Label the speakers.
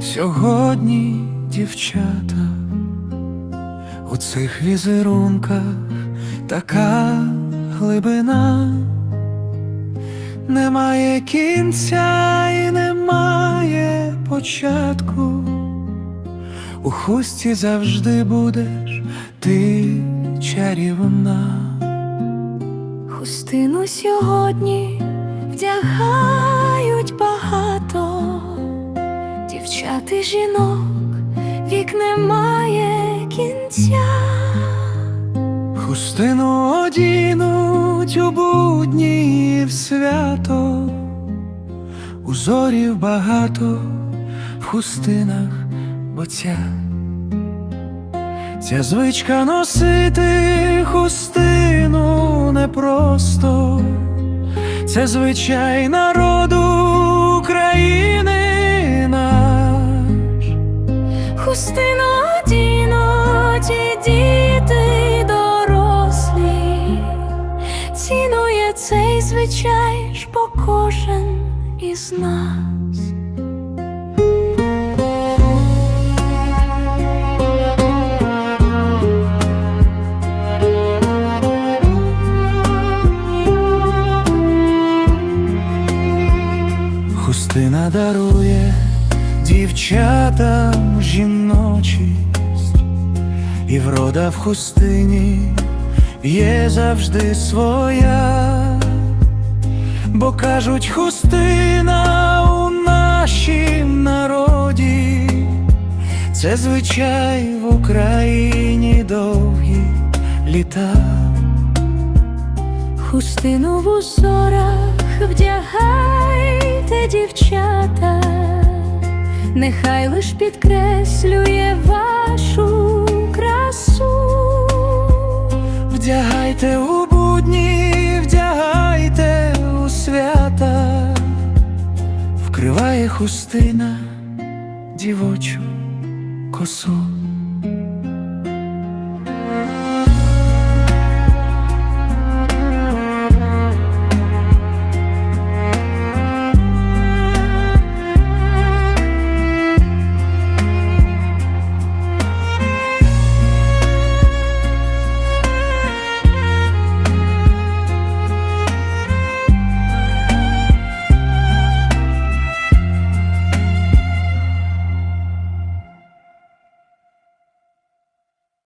Speaker 1: Сьогодні дівчата у цих візерунках така глибина, немає кінця і немає початку. У хусті завжди будеш ти чарівна.
Speaker 2: Хустину сьогодні вдягають і жінок, вік немає кінця.
Speaker 1: Хустину одінуть у будні в свято, узорів багато в хустинах, бо ця, звичка носити хустину непросто, це звичай народу
Speaker 2: Хустину одінуть діти дорослі, цінує цей звичай ж бо кожен із нас.
Speaker 1: Хустина дарує дівчатам жіночість, і врода в хустині є завжди своя, бо кажуть, хустина у нашім народі, це звичай в Україні довгі літа.
Speaker 2: Хустину в узорах вдягайте, дівчата, нехай лиш підкреслює вашу красу.
Speaker 1: Вдягайте у будні, вдягайте у свята, вкриває хустина дівочу косу.